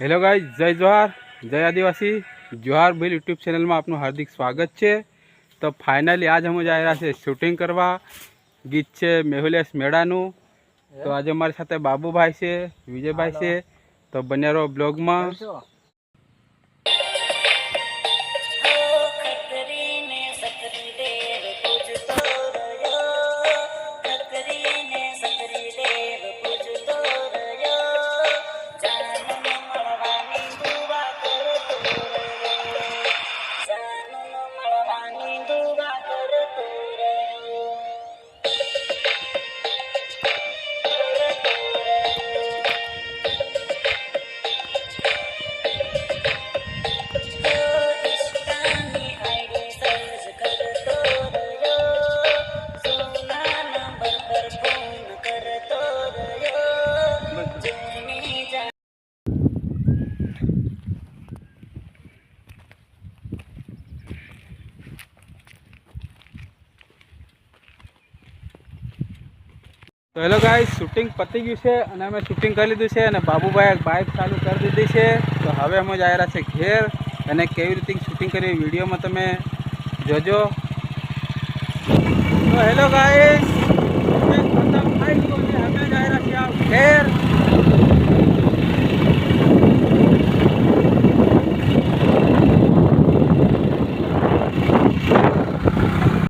Hello ગાઈ જય જોહાર જય આદિવાસી. જોહાર બિલ યુટ્યુબ ચેનલમાં આપનું હાર્દિક સ્વાગત છે. તો ફાઇનલી આજ અમે જઈ રહ્યા છે શૂટિંગ કરવા. ગીત છે મેહુલેશ મેળાનું. તો આજે અમારી સાથે બાબુભાઈ છે વિજયભાઈ છે. તો બન્યા રહો બ્લોગમાં તો હેલો ગાઈઝ શૂટિંગ પતી ગયું છે અને અમે શૂટિંગ કરી લીધું છે અને બાબુભાઈએ બાઇક ચાલુ કરી દીધી છે. તો હવે અમે જ રહ્યા છે ઘેર અને કેવી રીતે શૂટિંગ કરી વિડીયોમાં તમે જોજો. તો હેલો ગાઈઝ